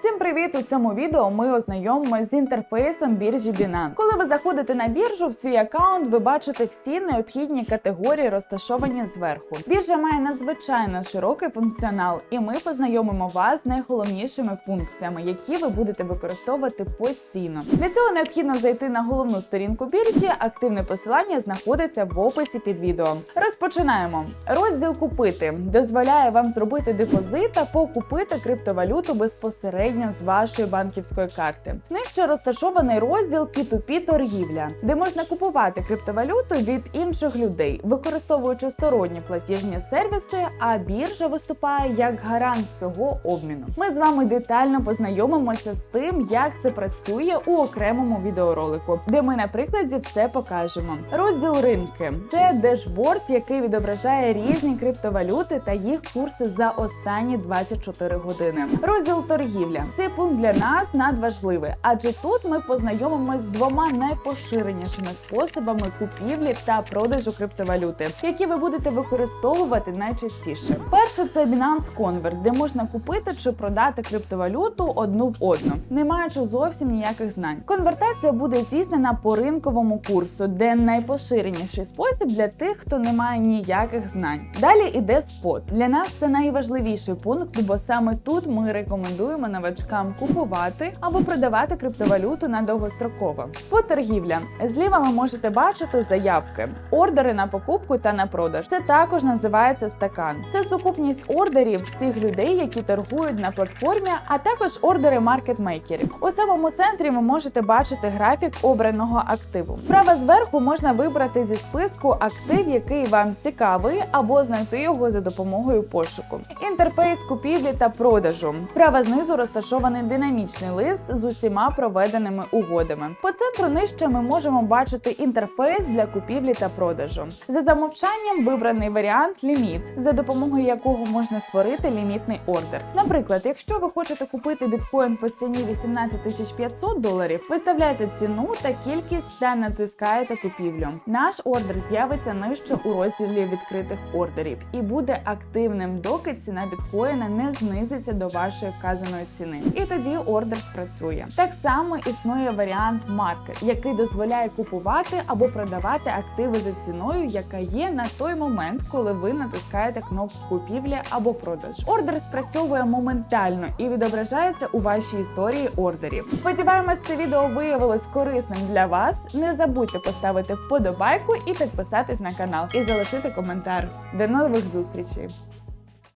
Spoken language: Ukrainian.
Всім привіт! У цьому відео ми ознайомимося з інтерфейсом біржі Binance. Коли ви заходите на біржу в свій аккаунт, ви бачите всі необхідні категорії, розташовані зверху. Біржа має надзвичайно широкий функціонал, і ми познайомимо вас з найголовнішими функціями, які ви будете використовувати постійно. Для цього необхідно зайти на головну сторінку біржі. Активне посилання знаходиться в описі під відео. Розпочинаємо. Розділ купити дозволяє вам зробити депозит та покупити криптовалюту безпосередньо з вашої банківської карти. Нижче розташований розділ P2P торгівля, де можна купувати криптовалюту від інших людей, використовуючи сторонні платіжні сервіси. А біржа виступає як гарант цього обміну. Ми з вами детально познайомимося з тим, як це працює у окремому відеоролику, де ми на прикладі все покажемо. Розділ ринки це дешборд, який відображає різні криптовалюти та їх курси за останні 24 години. Розділ торгівля цей пункт для нас надважливий, адже тут ми познайомимось з двома найпоширенішими способами купівлі та продажу криптовалюти, які ви будете використовувати найчастіше. Перше це Binance Convert, де можна купити чи продати криптовалюту одну в одну, не маючи зовсім ніяких знань. Конвертація буде здійснена по ринковому курсу, де найпоширеніший спосіб для тих, хто не має ніяких знань. Далі іде спот. Для нас це найважливіший пункт, бо саме тут ми рекомендуємо новачкам купувати або продавати криптовалюту на довгостроково. Спот торгівля. Зліва ви можете бачити заявки, ордери на покупку та на продаж. Це також називається стакан. Це сукупність ордерів всіх людей, які торгують на платформі, а також ордери маркетмейкерів. У самому центрі ви можете бачити графік обраного активу. Справа зверху можна вибрати зі списку актив, який вам цікавий, або знайти його за допомогою пошуку. Інтерфейс купівлі та продажу. Справа знизу розташований динамічний лист з усіма проведеними угодами. По центру нижче ми можемо бачити інтерфейс для купівлі та продажу. За замовчанням вибраний варіант ліміт, за допомогою якого можна створити лімітний ордер. Наприклад, якщо ви хочете купити біткоін по ціні 18 500 доларів, виставляєте ціну та кількість та натискаєте купівлю. Наш ордер з'явиться нижче у розділі відкритих ордерів і буде активним, доки ціна біткоїна не знизиться до вашої вказаної ціни. І тоді ордер спрацює. Так само існує варіант маркет, який дозволяє купувати або продавати активи за ціною, яка є на той момент, коли ви натискаєте кнопку купівлі або продаж. Ордер спрацьовує моментально і відображається у вашій історії ордерів. Сподіваємось, це відео виявилось корисним для вас. Не забудьте поставити вподобайку і підписатись на канал і залишити коментар. До нових зустрічей!